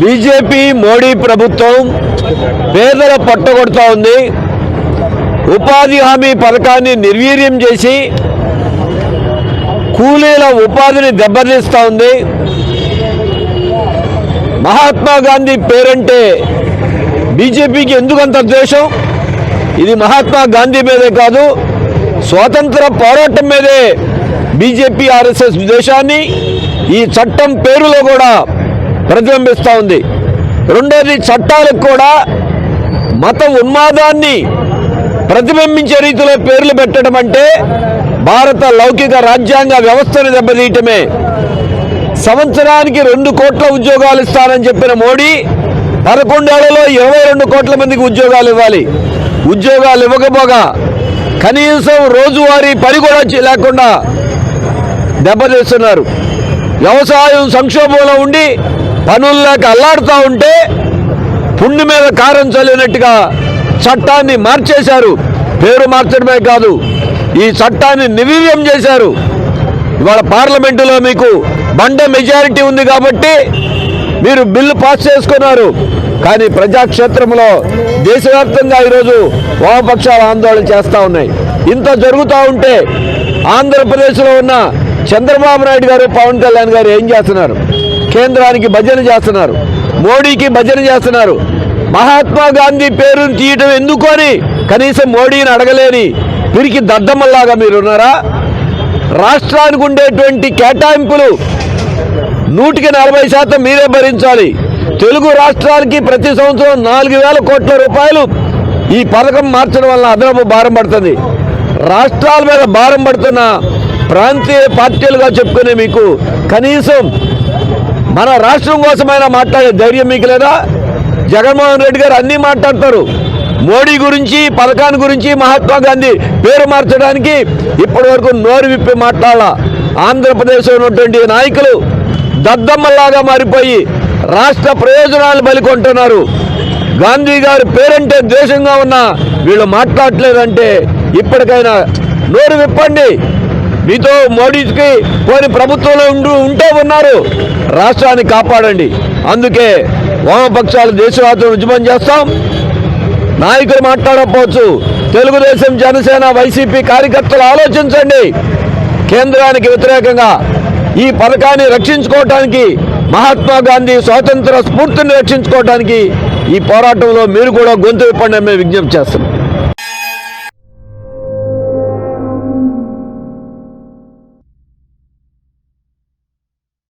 BJP Modi ప్రభుత్వం పేదల పట్టగొడుతూ ఉంది. ఉపాధి హామీ పథకాన్ని నిర్వీర్యం చేసి కూలీల ఉపాధిని దెబ్బతీస్తూ ఉంది. మహాత్మా గాంధీ పేరంటే బీజేపీకి ఎందుకంత ద్వేషం? ఇది మహాత్మా గాంధీ మీదే కాదు స్వాతంత్ర పోరాటం మీదే బీజేపీ ఆర్ఎస్ఎస్ ద్వేషాన్ని ఈ చట్టం పేరులో కూడా ప్రతిబింబిస్తూ ఉంది. రెండోది చట్టాలకు కూడా మత ఉన్మాదాన్ని ప్రతిబింబించే రీతిలో పేర్లు పెట్టడం అంటే భారత లౌకిక రాజ్యాంగ వ్యవస్థను దెబ్బతీయటమే. సంవత్సరానికి రెండు కోట్ల ఉద్యోగాలు ఇస్తానని చెప్పిన మోడీ పదకొండేళ్ళలో ఇరవై రెండు కోట్ల మందికి ఉద్యోగాలు ఇవ్వాలి. ఉద్యోగాలు ఇవ్వకపోగా కనీసం రోజువారీ పని కూడా లేకుండా దెబ్బతీస్తున్నారు. వ్యవసాయం సంక్షోభంలో ఉండి పనుల్లోకి అల్లాడుతూ ఉంటే పుండి మీద కారం చల్లినట్టుగా చట్టాన్ని మార్చేశారు. పేరు మార్చడమే కాదు ఈ చట్టాన్ని నిర్వీర్యం చేశారు. ఇవాళ పార్లమెంటులో మీకు బండ మెజారిటీ ఉంది కాబట్టి మీరు బిల్లు పాస్ చేసుకున్నారు. కానీ ప్రజాక్షేత్రంలో దేశవ్యాప్తంగా ఈరోజు వామపక్షాలు ఆందోళన చేస్తూ ఉన్నాయి. ఇంత జరుగుతూ ఉంటే ఆంధ్రప్రదేశ్లో ఉన్న చంద్రబాబు నాయుడు గారు పవన్ కళ్యాణ్ గారు ఏం చేస్తున్నారు? కేంద్రానికి భజన చేస్తున్నారు. మోడీకి భజన చేస్తున్నారు. మహాత్మా గాంధీ పేరును తీయటం ఎందుకు అని కనీసం మోడీని అడగలేని పిరికి దద్దమ్మల్లాగా మీరున్నారా? రాష్ట్రానికి ఉండేటువంటి కేటాయింపులు నూటికి నలభై శాతం మీరే భరించాలి. తెలుగు రాష్ట్రాలకి ప్రతి సంవత్సరం నాలుగు వేల కోట్ల రూపాయలు ఈ పథకం మార్చడం వల్ల అదనపు భారం పడుతుంది. రాష్ట్రాల మీద భారం పడుతున్న ప్రాంతీయ పార్టీలుగా చెప్పుకునే మీకు కనీసం మన రాష్ట్రం కోసమైనా మాట్లాడే ధైర్యం మీకు లేదా? జగన్మోహన్ రెడ్డి గారు అన్నీ మాట్లాడతారు. మోడీ గురించి పథకాన్ని గురించి మహాత్మా గాంధీ పేరు మార్చడానికి ఇప్పటి వరకు నోరు విప్పి మాట్లాడాల? ఆంధ్రప్రదేశ్లో ఉన్నటువంటి నాయకులు దద్దమ్మలాగా మారిపోయి రాష్ట్ర ప్రయోజనాలు బలికొంటున్నారు గాంధీ గారి పేరంటే ద్వేషంగా ఉన్న వీళ్ళు మాట్లాడలేదంటే ఇప్పటికైనా నోరు విప్పండి. మీతో మోడీకి పోని ప్రభుత్వంలో ఉండు ఉంటూ ఉన్నారు. రాష్ట్రాన్ని కాపాడండి. అందుకే వామపక్షాలు దేశవ్యాప్తం ఉద్యమం చేస్తాం. నాయకులు మాట్లాడకపోవచ్చు. తెలుగుదేశం జనసేన వైసీపీ కార్యకర్తలు ఆలోచించండి. కేంద్రానికి వ్యతిరేకంగా ఈ పథకాన్ని రక్షించుకోవటానికి మహాత్మా గాంధీ స్వాతంత్ర స్ఫూర్తిని రక్షించుకోవటానికి ఈ పోరాటంలో మీరు కూడా గొంతు విప్పండి మేము విజ్ఞప్తి చేస్తున్నాం.